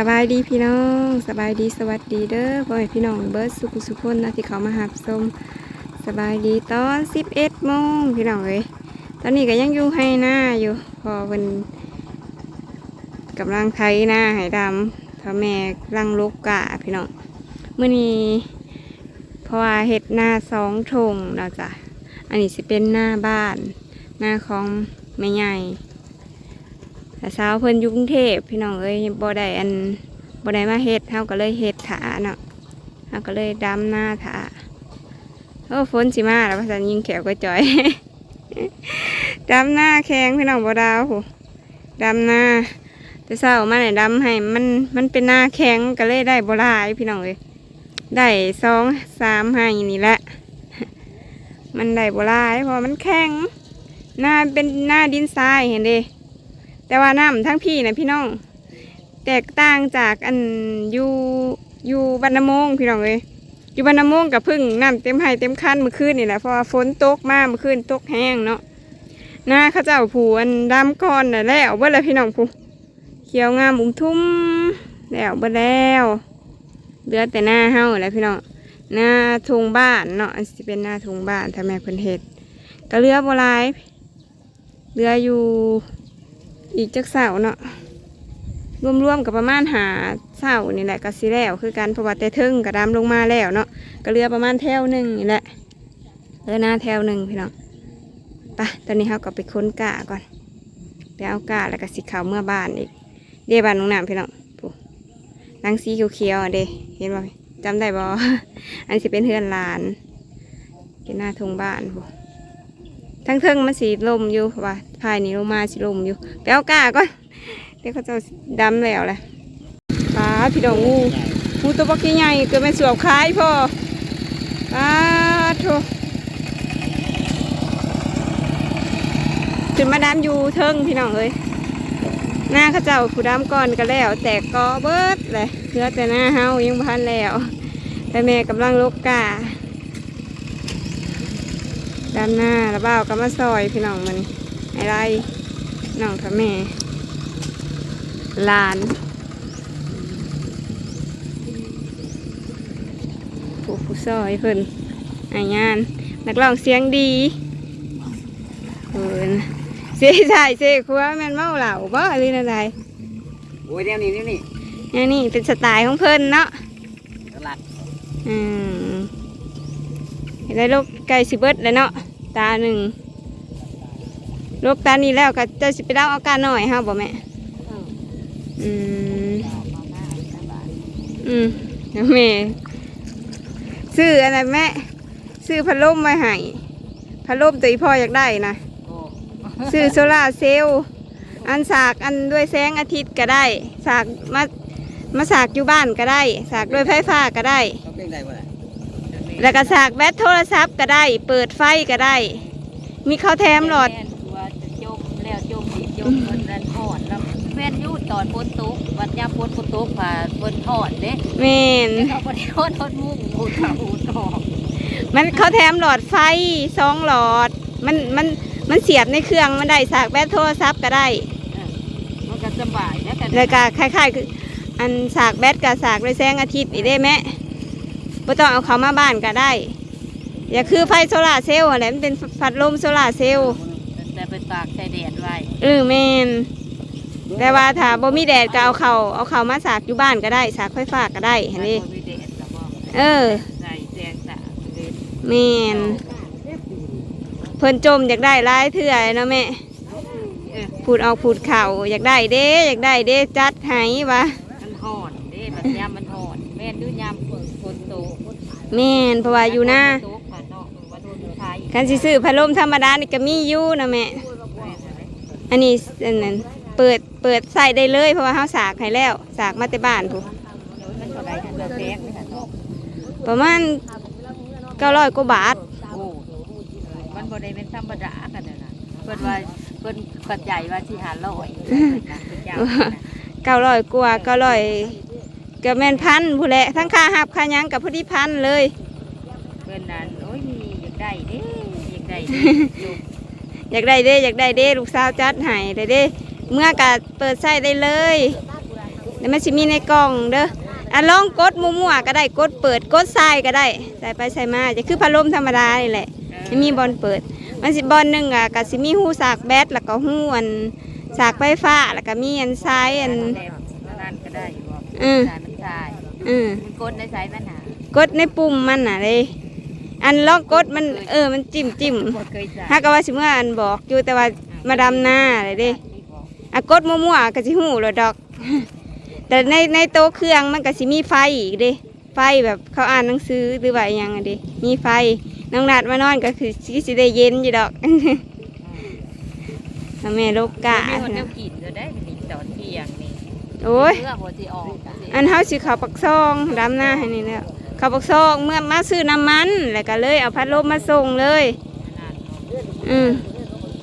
สบายดีพี่น้องสบายดีสวัสดีเด้อพ่อแม่พี่น้องเบิร์ดสุขุสุขคนนะที่เขามาหับชมสบายดีตอน11โมงพี่น้องเอ้ยตอนนี้ก็ยังอยู่ให้หน้าอยู่พอเป็นกำลังไถหน้าให้ดำพ่อแม่ลังลูกกะพี่น้องเมื่อนี้เพราะว่าเห็ดหน้าสองทงเนาจะอันนี้สิเป็นหน้าบ้าน หน้าของแม่ใหญ่ แต่เช้าเพิ่นยุ่งเทพพี่น้องเอ้ยบ่ได้อันบ่ได้มาเฮ็ดเฮาก็เลยเฮ็ดถาเนาะเฮาก็เลยดำหน้าถาโอ้ฝนสิมาแล้วว่าซั่นยิงแขวก็จ่อยดำหน้าแข็งพี่น้องบ่ดาวโหดำหน้าแต่เช้ามาเนี่ยดำให้มันมันเป็นหน้าแข็งก็เลยได้บ่หลายพี่น้องเอ้ยได้สองสามให้นี่แหละมันได้บ่หลายเพราะมันแข็งหน้าเป็นหน้าดินทรายเห็นด้ แต่ว่าน้ำทั้งพี่นะพี่น้อง แตกต่างจากอันอยู่อยู่บรรณมงพี่น้องเลยอยู่บรรณมงกับพึ่งน้ำเต็มไห้เต็มคันเมื่อคืนนี่แหละเพราะว่าฝนตกมากเมื่อคืนตกแห้งเนาะหน้าข้าเจ้าผูอันดำก้อนน่ะแล้วเบิดแล้วพี่น้องผูเขียวงามอุ้มทุ่มแล้วเบิดแล้วเหลือแต่หน้าเฮาแล้วพี่น้องหน้าทุงบ้านเนาะอันสิเป็นหน้าทุงบ้านถ้าแม่เพิ่นเฮ็ดก็เลือบ่หลายเลืออยู่ อีกจักเสาเนาะรวมๆกับประมาณหาเสานี่แหละก็สิแล้วคือกันเพราะว่าแต่ทึ่งกระดำลงมาแล้วเนาะก็เหลือประมาณแถวหนึ่งนี่แหละเหลือหน้าแถวหนึ่งพี่น้องไปตอนนี้เขาก็ไปค้นกะก่อนไปเอากะแล้วก็สิเขาวเมื่อบ้านอีกเดี๋ยวบ้านน้องน้ำพี่น้องปุ๊ลังสีเขียวๆอะเดเห็นบ่จำได้บ่อันนี้เป็นเฮือนหลานเป็นหน้าทงบ้านปุ๊ ทั้งเทิงมันสีลมอยู่ว่าภายนี้ลงมาสีลมอยู่ไปเอากาก่อนเดี๋ยวเขาจะดำแล้วแหละปลาพี่ดองงูงูตัวบักใหญ่เกิดเป็นสวบคล้ายพ่อปลาโถขึ้นมาดำอยู่เทิงพี่น้องเอ้ยหน้าเขาเจ้าผู้ดำก่อนก็แล้ว แตกกอเบิดเลยเหลือแต่หน้าเฮายังพันแล้ว แต่แม่กำลังลกกา ด้านหน้าแล้วบ่าวก็มาซอยพี่น้องมันไอ้ไรน้องกับแม่หลานผู้ผู้ซอยเพิ่นไอ้งาน นักร้องเสียงดีเพิ่นเสียใจเสียครัวแม่นเมาเหล่าบ่หรืออะไรโอ้ยเดี๋ยวนี้เดี๋ยวนี้อันนี้เป็นสไตล์ของเพิ่นเนาะตลาดอืมเห็น ได้ลูกไก่สิเบิดเลยเนาะตาหนึ่งลูกตานี้แล้วก็จะสิไปเล่าอาการหน่อยฮะบ่แม่อืมอืมแม่ซื้ออะไรแม่ซื้อพัดลมมาให้พัดลมตัวพ่ออยากได้นะซื้อโซลาเซลล์อันสากอันด้วยแสงอาทิตย์ก็ได้ สากมามาสากอยู่บ้านก็ได้ สากด้วยไฟฟ้าก็ได้ แล้วก็สากแบตโทรศัพท์ก็ได้ เปิดไฟก็ได้ มีข้าวแถมหลอดแม่นว่าจะจมแล้วจมอีกจมเงินนันหอดแล้วแม่นอยูตอนฝนตกวันยามฝนฝนตกผ่าฝนหอดเด้เมนเขาบ่ได้หอดทอดมุ้งหูดเขาหูดออกมันข้าวแถมหลอดไฟสองหลอด มันมันมันเสียบในเครื่องมันได้สากแบตโทรศัพท์ก็ได้มันก็สบายแล้วกันแล้วก็คล้ายๆคืออันสากแบตกับสากด้วยแสงอาทิตย์นี่ได้ไหม ไม่ต้องเอาเขามาบ้านก็ได้ อย่าคือไฟโซลาร์เซลล์อะไรมันเป็นพัดลมโซลาร์เซลล์แต่ไปตากใส่แดดไว้เออแมนแต่ว่าถ้าบ่มีแดดก็เอาเขาเอาเขามาสากอยู่บ้านก็ได้ สากไฟฟ้าก็ได้เห็นดิถ้าบ่มีแดดก็บอกเออใส่แสงสะเลยแมนเพิ่นจมอยากได้หลายเถื่อเนาะแม่เออพูดเอาพูดเข่าอยากได้เด้ อยากได้เด้จัดให้วะ มันหอดเด้แบบยามมันหอดแม่นดูยามฝนฝนตก แม่นเพราะว่าอยู่หน้าฝตกผ่านนอกว่าโดนไทยคันสิซื้อพัดลมธรรมดานี่ก็มีอยู่นะแม่ อันนี้อันนั้นเปิดเปิดใส่ได้เลย เพราะว่าเฮาสากให้แล้วสากมาแต่บ้านพูมันเท่าไหร่เพื่อแสงไม่ทันออกประมาณ900กว่าบาทโอ้มันบ่ได้เป็นธรรมดากันนะนะเพิ่นว่าเพิ่นปัจจัยว่าสิหาร้อยนะเพิ่นเจ้านะเก้าร้อยกว่าเก้าร้อย ก็แม่นพันผู้แหละทั้งค่าหับค่าหยังกับพอดีพันเลย เพิ่นนั้นโอ้ยอยากได้เด้อยากได้เด้อยู่อยากได้เด้อยากได้เด้ลูกสาวจัดให้ได้เด้ เมื่อกะเปิดใส่ได้เลยแล้วมันสิมีในกล่องเด้ออะลองกดมั่วๆก็ได้กดเปิดกดใส่ก็ได้ใส่ไปใส่มาจะคือพัดลมธรรมดานี่แหละไม่มีบอลเปิด มันสิบอลหนึ่งอะก็สิมีหูสากแบตแล้วก็หูอันสากไฟฟ้าแล้วก็มีอันซ้ายอันนั่นก็ได้อยู่บ่อืมสายมัน สายอืมมันกดในสายมันหากดในปุ่มมันน่ะเลยอันลองกดมันเออมันจิ้มจิ้มบ่เคยสายถ้าก็ว่าสิเมื่ออันบอกอยู่แต่ว่ามาดำหน้าเลยเด้อะกดมั่วๆก็สิหูโลดดอก แต่ในในโต๊ะเครื่องมันก็สิมีไฟอีกเด้ไฟแบบเขาอ่านหนังสือหรือว่าอหยังอะเด้มีไฟน้องนัดมานอนก็คือสิสิได้เย็นอยู่ดอกถ้าแม่โลกกะมีคนเดียวกินก็ได้มีตอนเที่ยงนี่ โอ้ยเพื่อบ่สิออกอันเฮาสิเขาปักซองดำหน้าให้นี่แล้วเขาปักซองเมื่อมาซื้อน้ำมันแล้วก็เลยเอาพัดลมมาส่งเลย อืม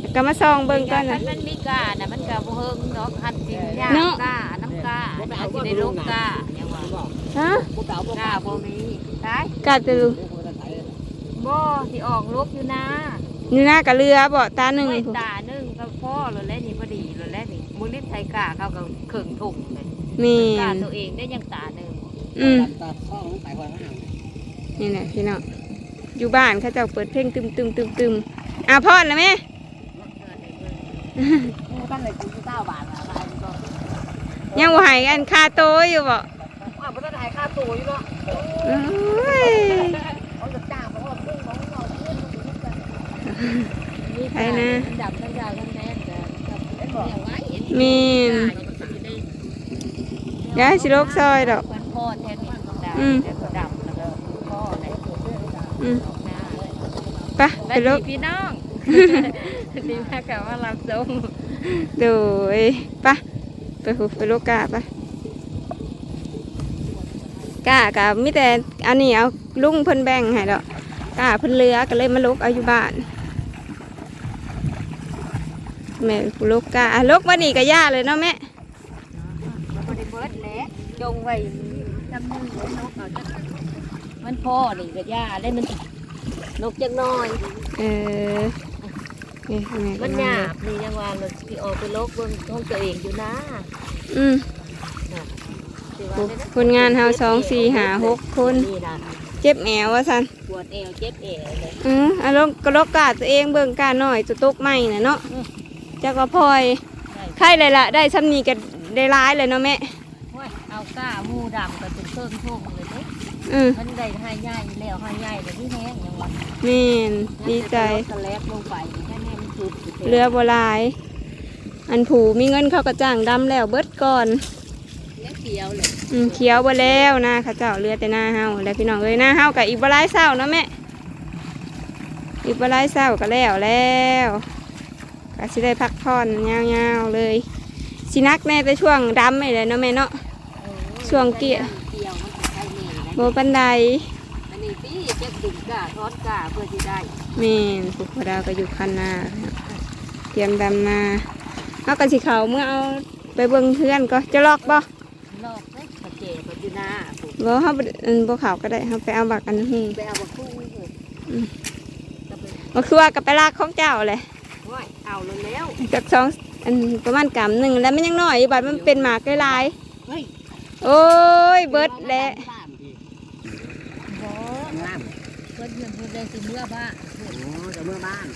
แล้วก็มาซองเบิ่งก่อนมันะนมันมีกาน่ะมันก็บ่เฮิงดอกหัดสิยากเนาะกาน้ำกาเอาสิได้ลงกาอย่างว่าฮะพวกเก่าพวกกาบ่มีตายกาจะรู้บ่สิออกลบอยู่นะนี่หน้ากับเรือบ่ตาหนึ่งไม่พุ่นตาหนึงก็พ่อแล้วแหละนี่พอดีแล้วแหละนี่มึงรีบใช้กาเขาก็เข่งถุงเลย แมีกาตัวเองได้ยังตาหนึงอืมตาช่องไปคนละห้างนี่แหละพี่น้องอยู่บ้านเขาเจะเปิดเพลงตึมตึมตึมตึมอะพอดแล้วไหมตั้งเลยคุณเก้าบาทอะไรก็ยังบ่ใหายกันคาโตอยู่บ่ว่าไม่ต้องถ่ายค่าตัวอยู่เนาะโอ้ยเขาจะจ้างเพราะว่าเรื่องของเราเรื่องใครนะดับทั้งยาวทั้งแน่นแต่กับเลี้ยงไว้มีน ยายสิโลกซอยดอกมันพ่อแทนนี่ดาอืม แต่ก็ดับแล้วก็พ่อไหนอืมหน้าไปไปไปโลลูกกพี่น้อง ดีมากกับว่ารับส่งโดยไปไปหูไปโลกกาไปกากับมิแต่อันนี้เอาลุงเพิ่นแบ่งให้ดอกกาเพิ่นเรือก็เลยมาลกเอาอยู่บ้านแม่ผู้ลกกาอะลกมานี่ก็ย่าเลยเนาะแม่ บริเบิดแหละ จงไว้จำมือไว้นกเอาจักมันพ่อนี่ก็ย่าได้มันนกจักหน้อย เออนี่แม่ก็มันหมยาบนี่ยังว่าเราสิออกไปลกเบิ่งของตัวเองอยู่นะอืมสิว่าผู้ได้นะคนงานเฮาสองสี่หาหกคน นี่นะเจ็บแอวว่าสันปวดเอวเจ็บเอวเลย อืออารมณ์กระลกกาตัวเองเบิ่งกาหน่อยตัวตกใหม่น่ะเนาะอืม จักว่าพลอย ได้ไข่เลยล่ะ ได้ซ้ำนี้ก็ได้ร้ายเลยเนาะแม่ โอ้ยเอาก้าหมู ดำก็เป็นเครื่องทุ่งเลยเด้อืมมันได้ให้ใหญ่แล้วให้ใหญ่เลยที่แห้งยังว่าแม่นดีใจ สแลบลงไปแค่นี้มันจุดเรือบ่หลายอันผูมีเงินเขาก็จ้างดำแล้วเบิดก่อน เล็กเดียวเลยอืมเขียวบ่แล้วนะเขาเจ้าเรือแต่หน้าเฮาแล้วพี่น้องเอ้ยหน้าเฮากับอีกบ่หลายเศร้าเนาะแม่อีกบ่หลายเศร้าก็แล้วแล้วก็สิได้พักผ่อนยาวๆเลยสินักแน่แต่ช่วงดำนี่แหละเนาะแม่เนาะ ช่วงเกี่ยวเกี่ยวมันจะใช่นี่นะโบปันไดอันนี้พี่จะดึงก้าทอดก้าเพื่อที่ได้แม่นผูกพดาวก็อยู่คันนาเตรียมดำนาเอากระสิเขาเมื่อเอาไปเบิ่งเพื่อนก็จะลอกบ่ลอกเลยกระเจี๊ยบอยู่หน้าปลูกบ่เฮาบ่อันบ่เขาก็ได้เฮาไปเอาบักอันหูไปเอาบักคู่เลยบ่คือว่ากับไปลากของเจ้าเลยว้ายเอาเลยแล้วจากสองอันประมาณกำหนึ่งแล้วมันยังน้อยอยู่บัดมันเป็นหมากหลายเฮ้ยๆ โอ้ยเบิดแล้วบ้านพี่บ่ล่ามเพิ่นเพิ่นเพิ่นได้สิเมื่อบ้านโอ้จะเมื่อบ้าน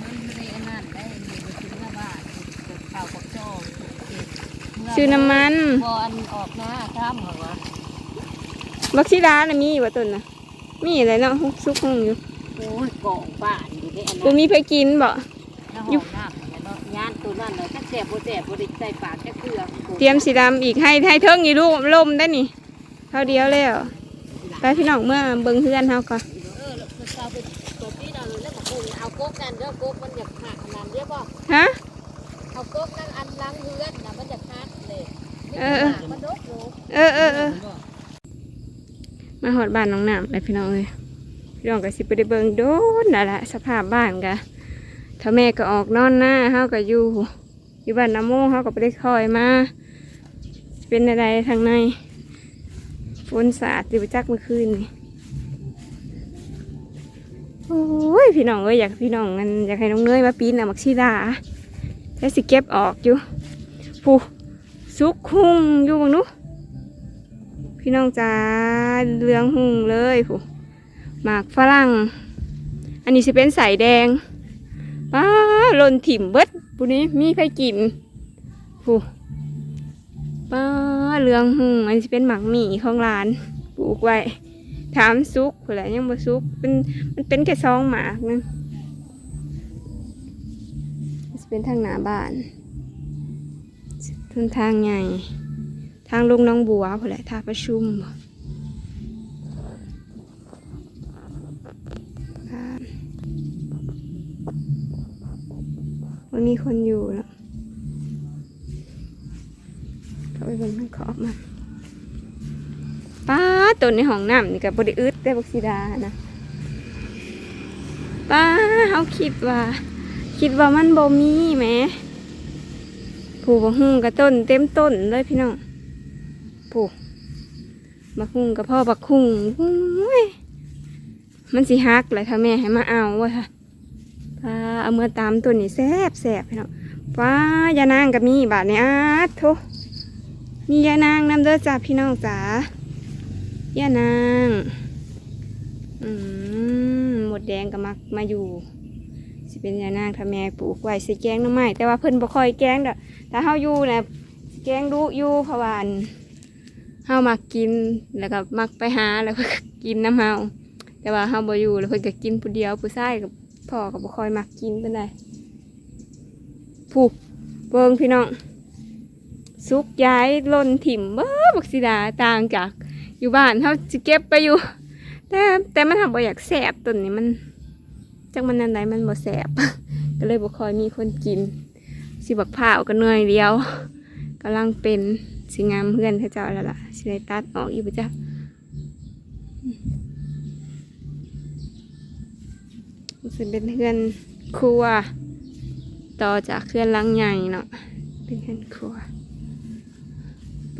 มันไม่ได้อันนั้นได้มีไปสิเมื่อบ้านเกิดข่าวกับจองเก็บเมื่ชื่อน้ำมันพออันออกหน้าข้ามเหรอวะบักซีดาน่ะมีอยู่บ่ต้นน่ะมีอะไรเนาะฮุกซุกฮุงอยู่โอ้ยกองบ้านอยู่ในอันบ่นั้นมีไผกินบ่น้ำหอมน้ำเนี่ยเนาะย่านตัวนั้นเลยถ้าแสบบ่แสบบ่ได้ใส่ปากแค่เกลือเตรียมสีดำอีกให้ให้เทิงอีลูกลมได้นี่เท่าเดียวแล้วไปพี่น้องเมื่อเบิ่งเพื่อนเฮาก่อนเออแล้วมันเอาไปตัวพี่เราเลยแล้วมาคุเอาโก๊กนั่นเด้อโก๊กมันอยากหักนั่นเด้อบ่ฮะเอาโก๊กนั่นอันล้างเฮือนน่ะมันอยากหักเลยเออมันดกอยู่เออเออเออมาหอดบ้านน้องน้ำเลยพี่น้องเลยพี่น้องก็สิไปได้เบิ่งโดนน่ะละสภาพบ้านกะ ถ้าแม่ก็ออกนอนหน้าเฮาก็อยู่ อยู่บ้านน้ำโมเฮาก็ไปได้คอยมา เป็นอะไรทางในฝนสาดติบจักเมื่อคืนนี่โอ้ยพี่น้องเอ้ยอยากพี่น้องมันอยากให้น้องเนยมาปีนเอามักชีดาแต่สิเก็บออกอยู่ผู้สุกหุ่งอยู่บังนุพี่น้องจ้าเหลืองหุ่งเลยผู้หมากฝรั่ง อันนี้จะเป็นสายแดง ป้าหล่นถิ่มเบิดปุนี้มีไผกินผู้ป้าเหลืองหงอันนี้จะเป็นหมากหมี่ของร้านปลูกไว้ถามซุกผู้แหละยังบ่ซุกเป็นมันเป็นแค่ซองหมากนึงจะเป็นทางหน้าบ้านทุนทางใหญ่ ทางลงน้องบัวผู้แหละท่าประชุม มันมีคนอยู่แล้วเขาไปบนทางขอบมาป้าตัวในห้องน้ำนี่กับบไดิอึดแต่บักซีดานะป้าเขาคิดว่า คิดว่ามันบ่มีแหมผูกบักฮุ่งกับต้น เต็มต้นเลยพี่น้องผูกบักฮุ่งกับพ่อบักฮุ่งมันสิฮักเลยถ้าแม่ให้มาเอาวะค่ะ เอาเมื่อตามตัวนี้แซบแซบพี่น้องป้ายานางกับมีบาทเนี่ยอาดโทมียานางนำเด้อจ้าพี่น้องจ๋ายานางอืมหมดแดงก็มักมาอยู่สิเป็นยานางถ้าแม่ปลูกไว้สิแกงน้ำไม้แต่ว่าเพิ่นบ่ค่อยแกงดอกถ้าเฮาอยู่นะแกงดูอยู่เพราะว่าอันเฮามักกินแล้วก็มักไปหาแล้วก็กินน้ำเฮาแต่ว่าเฮาบ่อยู่แล้วเพิ่นก็กินผู้เดียวผู้ชายกับ พ่อก็บ่ค่อยมักกินเปานใดผูกเบิงพี่น้องสุกย้ายล่นถิ่มเบ้อบักสิดาต่างจากอยู่บ้านเขาจะเก็บไปอยู่ แต่แต่มันทำบ่อยากแสบต้นนี้มันจักมันนันใดมันบ่แสบ ก็เลยบ่ค่อยมีคนกิน สิบักผ้าก็เหนื่อยเดียวกำลังเป็นสิงามเพื่อนเขาเจ้าแล้วล่ะสิได้ตัดออกอยู่ปะจ้ะ มันสิเป็นเพื่อนครัว ต่อจากเพื่อนลังใหญ่เนาะเป็นเพื่อนครัว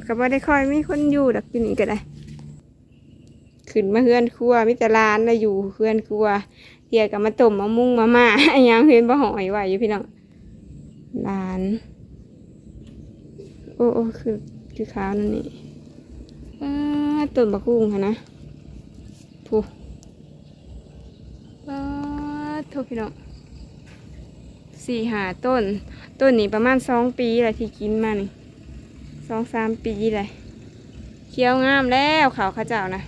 ก็บ่ได้ค่อยมีคนอยู่ดอกอยู่นี่ก็ได้ขึ้นมาเฮือนครัวมิตรลานแล้วอยู่เฮือนครัวเทียกับมาต้มมามุ้งมาม่าอันยังเฮือนบ่หอยไหวอยู่พี่น้องลาน โอ้โอ้คือคือขาวนั่นนี่อ้าต้นบักกุ้งค่ะนะผู้ ทษพี่น้องสี่หาต้น ต้นนี้ประมาณสองปีแหละที่กินมานี่สองสามปีเลยเขียวงามแล้วขาวข้าเจ้านะ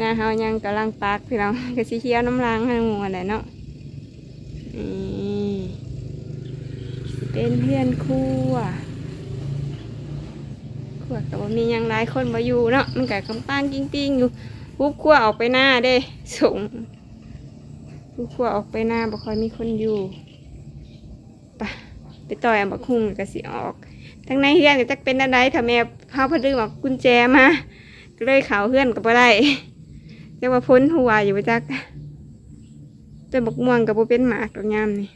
นะเฮายังกำลังปักพี่น้องก็สิเคี้ยวน้ำล้างให้หมูอะไรเนาะนี่เป็นเพื่อนครั่วครั่วแต่ว่ามียังหลายคนมาอยู่เนาะมันก็กำปังจริงๆอยู่ปุ๊บคั่วออกไปหน้าเด้ส่ง ปุ๊บครั่วออกไปหน้าบ่ค่อยมีคนอยู่ไปไปต่อยอบักหุ่งก็สิออกทั้งในเฮือนก็จักเป็นอะไรถ้าแม่เฮาพอดึงออกกุญแจมาก็เลยเขาเฮือนก็บ่ได้เรียกว่าพ้นหัวอยู่ปจักแต่บกม่วงกับโบเป็นหมากดอกยามนี่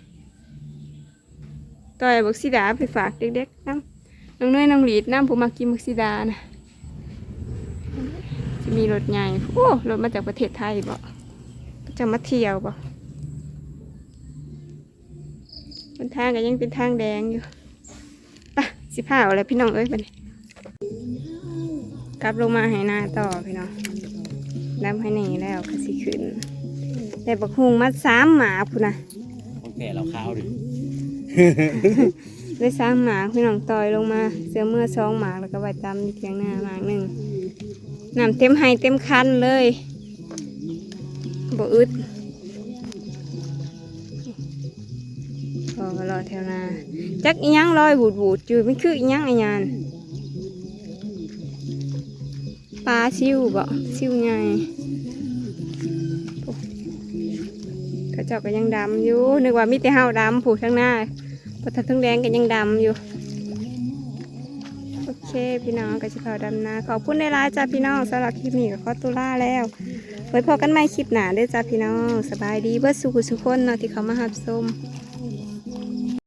ต่อยบักซีดาไปฝากเด็กๆน้ำน้องเนยน้องหลีดน้ำผมมากินบักซีดานะจะมีรถใหญ่โอ้รถมาจากประเทศไทยบ่ก็จะมาเที่ยวบ่ บนทางก็ยังเป็นทางแดงอยู่ไปะสิพาเอาอะไรพี่น้องเอ้ยไปเลยกลับลงมาให้หน้าต่อพี่น้องดำให้หนีแล้วก็สิขึ้นแต่บักฮุงมาสามหมาพุ่นนะคนแก่เราข้าวดิได้สามหมาพี่น้องต่อยลงมา เสือเมื่อสองหมาแล้วก็ไว้ตามอยู่เทียงหน้าหมากหนึ่งน้ำเต็มไห้เต็มคันเลยบ่อึด จักอีหยังลอยบูดบูดๆอยู่ไม่คืออีหยังอีหยานปลาซิวบ่ซิวใหญ่เขาเจ้าก็ยังดำอยู่นึกว่ามีแต่เฮาดำผูกทั้งหน้าพอทักทั้งแดงก็ยังดำอยู่โอเคพี่น้องก็จะขอดำนาขอบคุณในไลน์จ้าพี่น้องสำหรับคลิปนี้ก็ขอตัวลาแล้วไว้พอกันใหม่คลิปหน้าด้วยจ้าพี่น้องสบายดีเบิดสุขสุขคนเนาะที่เขามาหับส้ม